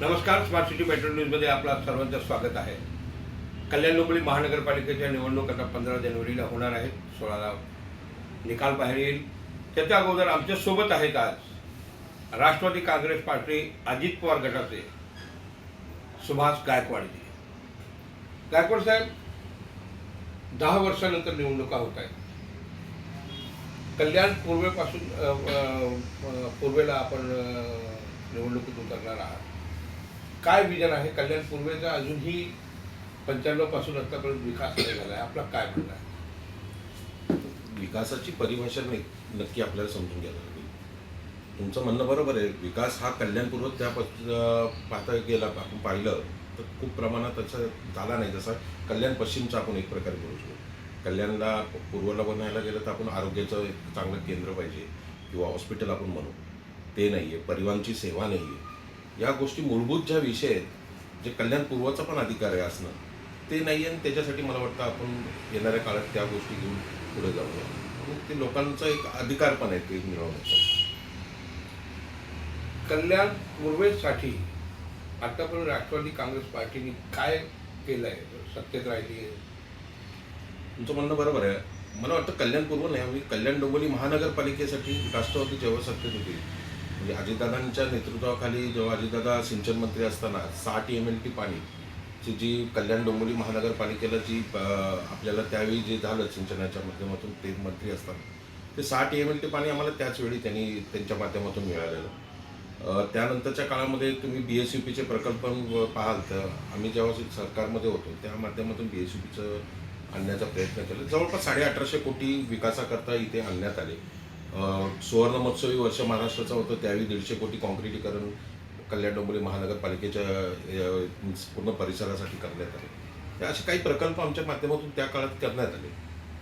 नमस्कार smart city metro न्यूजमध्ये आपला सर्वांचं स्वागत आहे. कल्याण लोकली महानगरपालिकेच्या निवडणूक आता पंधरा जानेवारीला होणार आहेत सोळाला निकाल बाहेर येईल. त्याच्या अगोदर आमच्यासोबत आहेत आज राष्ट्रवादी काँग्रेस पार्टी अजित पवार गटाचे सुभाष गायकवाडजी. गायकवाड साहेब दहा वर्षानंतर निवडणुका होत आहेत. कल्याण पूर्वेपासून पूर्वेला आपण निवडणुकीत उतरणार आहात. काय विजन आहे? कल्याण पूर्वेचा अजूनही पंच्याण्णवपासून आतापर्यंत विकास नाही झाला आहे. आपला काय म्हणणं आहे? विकासाची परिभाषा नाही. नक्की आपल्याला समजून घ्यायला लागेल तुमचं म्हणणं बरोबर आहे. विकास हा कल्याणपूर्वक त्या पाहता गेला आपण पाहिलं तर खूप प्रमाणात त्याचा झाला नाही. जसा कल्याण पश्चिमचा आपण एक प्रकारे करू शकतो. कल्याणला पूर्वला बनायला गेलं तर आपण आरोग्याचं एक चांगलं केंद्र पाहिजे. किंवा हॉस्पिटल आपण म्हणू. ते नाही आहे परिवहनची सेवा नाही आहे या गोष्टी मूलभूत ज्या विषय आहेत जे कल्याण पूर्वचा पण अधिकार आहे असणं ते नाही आहे आणि त्याच्यासाठी मला वाटतं आपण येणाऱ्या काळात त्या गोष्टी घेऊन पुढे जाऊया. ते लोकांचा एक अधिकार पण आहे ते मिळवण्याचा. कल्याण पूर्वेसाठी आतापर्यंत राष्ट्रवादी काँग्रेस पार्टीने काय केलं आहे सत्तेत राहिली आहे. तुमचं म्हणणं बरोबर आहे. मला वाटतं कल्याण पूर्व नाही आम्ही कल्याण डोंबिवली महानगरपालिकेसाठी राष्ट्रवादी जेव्हा सत्तेत होती म्हणजे अजितदादांच्या नेतृत्वाखाली जेव्हा अजितदादा सिंचन मंत्री असताना साठ एम एल टी पाणीची जी कल्याण डोंबिवली महानगरपालिकेला जी आपल्याला त्यावेळी जे झालं सिंचनाच्या माध्यमातून ते मंत्री असताना ते साठ एम एल टी पाणी आम्हाला त्याच वेळी त्यांनी त्यांच्या माध्यमातून मिळालेलं. त्यानंतरच्या काळामध्ये तुम्ही बी एस यू पीचे प्रकल्प पाहाल तर आम्ही जेव्हा सरकारमध्ये होतो त्या माध्यमातून बी एस यू पीचं आणण्याचा प्रयत्न केला. जवळपास साडे अठराशे कोटी विकासाकरता इथे आणण्यात आले. सुवर्ण महोत्सवी वर्ष महाराष्ट्राचं होतं. त्यावेळी दीडशे कोटी कॉन्क्रिटीकरण कल्याण डोंबिवली महानगरपालिकेच्या पूर्ण परिसरासाठी करण्यात आले. असे काही प्रकल्प आमच्या माध्यमातून त्या काळात करण्यात आले.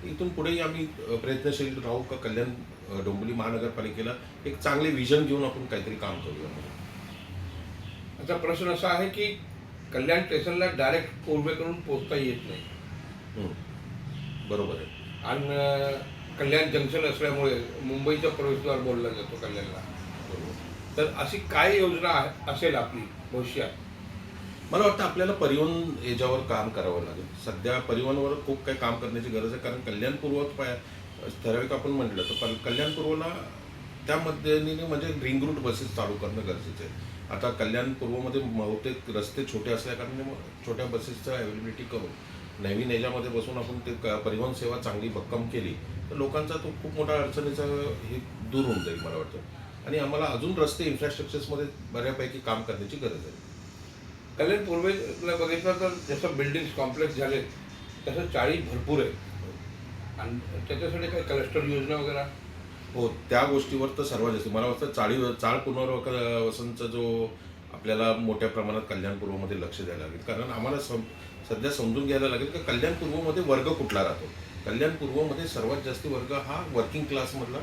इथून पुढेही आम्ही प्रयत्नशील राहू का कल्याण अ, डोंबिवली महानगरपालिकेला एक चांगले विजन घेऊन आपण काहीतरी काम करूया आता प्रश्न असा आहे की कल्याण स्टेशनला डायरेक्ट पूर्वेकडून पोचता येत नाही. बरोबर आहे. आणि कल्याण जंक्शन असल्यामुळे मुंबईचा प्रवेशद्वार बोलला जातो कल्याणला. बरोबर तर अशी काय योजना आहे- असेल आपली भविष्यात? मला वाटतं आपल्याला परिवहन याच्यावर काम करावं लागेल. सध्या परिवहनवर खूप काही काम करण्याची गरज आहे कारण कल्याणपूर्वक पाय ठराविक आपण म्हटलं तर पण कल्याणपूर्वला त्या मध्येने म्हणजे रिंग रूट बसेस चालू करणं गरजेचं आहे. आता कल्याण पूर्वमध्ये बहुतेक रस्ते छोटे असल्या कारणाने मग छोट्या बसेसचं अवेलेबिलिटी करून नवीन याच्यामध्ये बसून आपण ते क- परिवहन सेवा चांगली भक्कम केली तर लोकांचा तो खूप मोठा अडचणीचा हे दूर होऊन जाईल मला वाटतं. आणि आम्हाला अजून रस्ते इन्फ्रास्ट्रक्चर्समध्ये बऱ्यापैकी काम करण्याची गरज आहे. कल्याण पूर्वेला बघितलं तर जसं बिल्डिंग्स कॉम्प्लेक्स झाले तसं चाळी भरपूर आहे आणि त्याच्यासाठी काही क्लस्टर योजना वगैरे? हो त्या गोष्टीवर तर सर्वात जास्त. मला वाटतं चाळी चाळ पुनर्वसनचा जो आपल्याला मोठ्या प्रमाणात कल्याणपूर्वमध्ये लक्ष द्यायला लागेल. कारण आम्हाला सम सध्या समजून घ्यायला लागेल की कल्याणपूर्वमध्ये वर्ग कुठला राहतो? कल्याणपूर्वमध्ये सर्वात जास्ती वर्ग हा वर्किंग क्लासमधला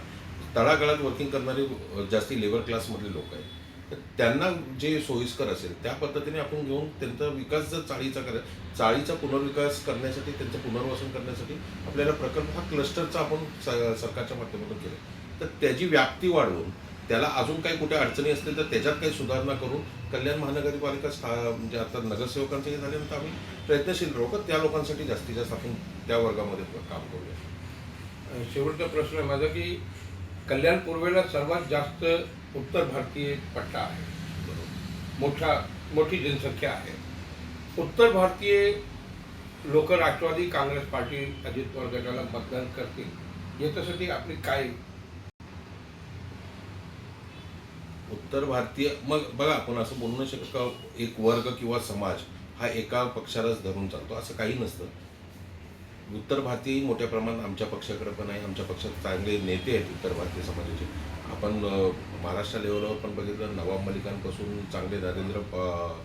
तळागाळात वर्किंग करणारे जास्ती लेबर क्लासमधले लोक आहेत. तर त्यांना जे सोयीस्कर असेल त्या पद्धतीने आपण घेऊन त्यांचा विकास जर चाळीचा करा चाळीचा पुनर्विकास करण्यासाठी त्यांचं पुनर्वसन करण्यासाठी आपल्याला प्रकल्प हा क्लस्टरचा आपण स- सरकारच्या माध्यमातून केला तर त्याची व्याप्ती वाढवून त्याला अजून काही कुठे अडचणी असतील तर त्याच्यात काही सुधारणा करून कल्याण महानगरपालिका स्था म्हणजे आता नगरसेवकांचे हे तर आम्ही प्रयत्नशील राहू का त्या लोकांसाठी जास्तीत जास्त आपण त्या वर्गामध्ये काम करूया. शेवटचा प्रश्न आहे माझा की कल्याण पूर्वेला सर्वात जास्त उत्तर भारतीय पट्टा आहे. मोठा मोठी जनसंख्या आहे. उत्तर भारतीय लोक राष्ट्रवादी काँग्रेस पार्टी अजित पवार गटाला मतदान करतील. याच्यासाठी आपली काय उत्तर भारतीय मग बघा आपण असं बोलू नाही शकत का एक वर्ग किंवा समाज हा एका पक्षालाच धरून चालतो? असं काही नसतं. उत्तर भारतीय मोठ्या प्रमाणात आमच्या पक्षाकडे पण आहे. आमच्या पक्षात चांगले नेते आहेत उत्तर भारतीय समाजाचे. आपण महाराष्ट्र लेवलवर पण बघितलं नवाब मलिकांपासून चांगले नरेंद्र प-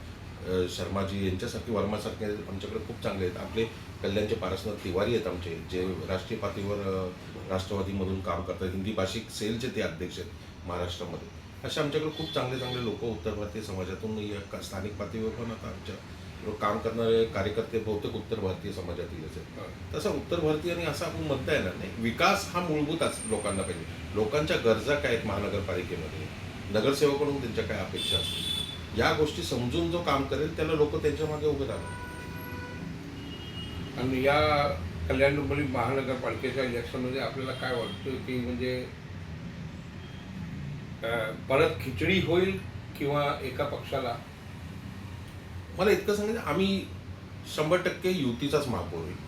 शर्माजी यांच्यासारखे वर्मासारखे आमच्याकडे खूप चांगले आहेत. आपले कल्याणचे पारसनाथ तिवारी आहेत आमचे जे राष्ट्रीय पातळीवर राष्ट्रवादीमधून काम करतात. हिंदी भाषिक सेलचे ते अध्यक्ष आहेत महाराष्ट्रामध्ये. असे आमच्याकडे खूप चांगले चांगले लोक उत्तर भारतीय समाजातून स्थानिक पातळीवर पण आता आमच्या काम करणारे कार्यकर्ते बहुतेक उत्तर भारतीय समाजातीलच आहेत तसं उत्तर भारतीय आणि असं आपण म्हणता येणार नाही. विकास हा मूलभूत लोकांना पाहिजे. लोकांच्या गरजा काय आहेत महानगरपालिकेमध्ये? नगरसेवकडून त्यांच्या काय अपेक्षा असतील? या गोष्टी समजून जो काम करेल त्याला लोक त्यांच्या मागे उभे राहणार. आणि या कल्याण डोंबिवली महानगरपालिकेच्या इलेक्शनमध्ये आपल्याला काय वाटतं की म्हणजे परत खिचडी होईल किंवा एका पक्षाला? मला इतकं सांगायचं आम्ही शंभर टक्के युतीचाच महापौर होईल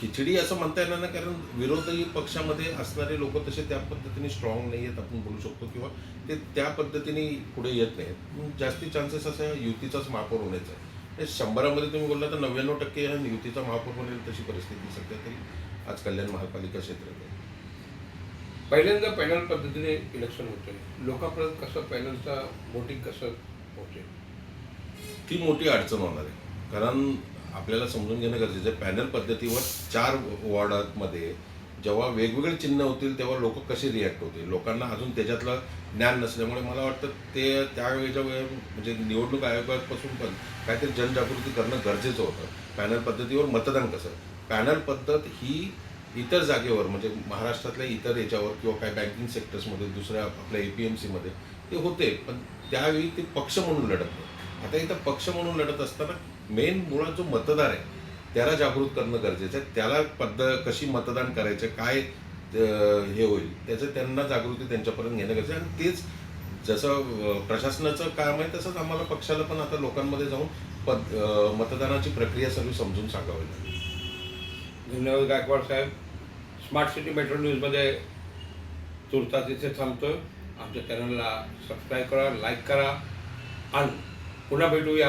खिचडी असं म्हणता येणार नाही कारण विरोधी पक्षामध्ये असणारे लोक तसे त्या पद्धतीने स्ट्रॉंग नाही आहेत आपण बोलू शकतो किंवा ते त्या पद्धतीने पुढे येत नाहीत. जास्ती चान्सेस असे युतीचाच महापौर होण्याचा आहे. हे शंभरामध्ये तुम्ही बोलला तर नव्याण्णव टक्के युतीचा महापौर बनेल तशी परिस्थिती सध्या तरी आज कल्याण महापालिका क्षेत्रात आहे. पहिल्यांदा पॅनल पद्धतीने इलेक्शन होते लोकांपर्यंत कसं पॅनलचा वोटिंग कसं होते ती मोठी अडचण होणार आहे. कारण आपल्याला समजून घेणं गरजेचं आहे. पॅनल पद्धतीवर चार वॉर्डामध्ये जेव्हा वेगवेगळे चिन्ह होतील तेव्हा लोक कसे रिॲक्ट होतील? लोकांना अजून त्याच्यातलं ज्ञान नसल्यामुळे मला वाटतं ते त्यावेळेच्या वेळ म्हणजे निवडणूक आयोगापासून पण काहीतरी जनजागृती करणं गरजेचं होतं. पॅनल पद्धतीवर मतदान कसं? पॅनल पद्धत ही इतर जागेवर म्हणजे महाराष्ट्रातल्या इतर याच्यावर किंवा काय बँकिंग सेक्टर्समध्ये दुसऱ्या आपल्या ए पी एम सीमध्ये ते होते. पण त्यावेळी ते पक्ष म्हणून लढत नाही आता इथं पक्ष म्हणून लढत असताना मेन मुळात जो मतदार आहे त्याला जागृत करणं गरजेचं आहे. त्याला पद्ध कशी मतदान करायचं काय हे होईल त्याचं त्यांना जागृती त्यांच्यापर्यंत घेणं गरजेचं आहे. आणि तेच जसं प्रशासनाचं काम आहे तसंच आम्हाला पक्षाला पण आता लोकांमध्ये जाऊन पद मतदानाची प्रक्रिया सगळी समजून सांगावी लागेल. धन्यवाद गायकवाड साहेब. स्मार्ट सिटी मेट्रो न्यूजमध्ये चुरता तिथे थांबतो आहे आमच्या चॅनलला सबस्क्राईब करा लाईक करा आणि पुन्हा भेटूया.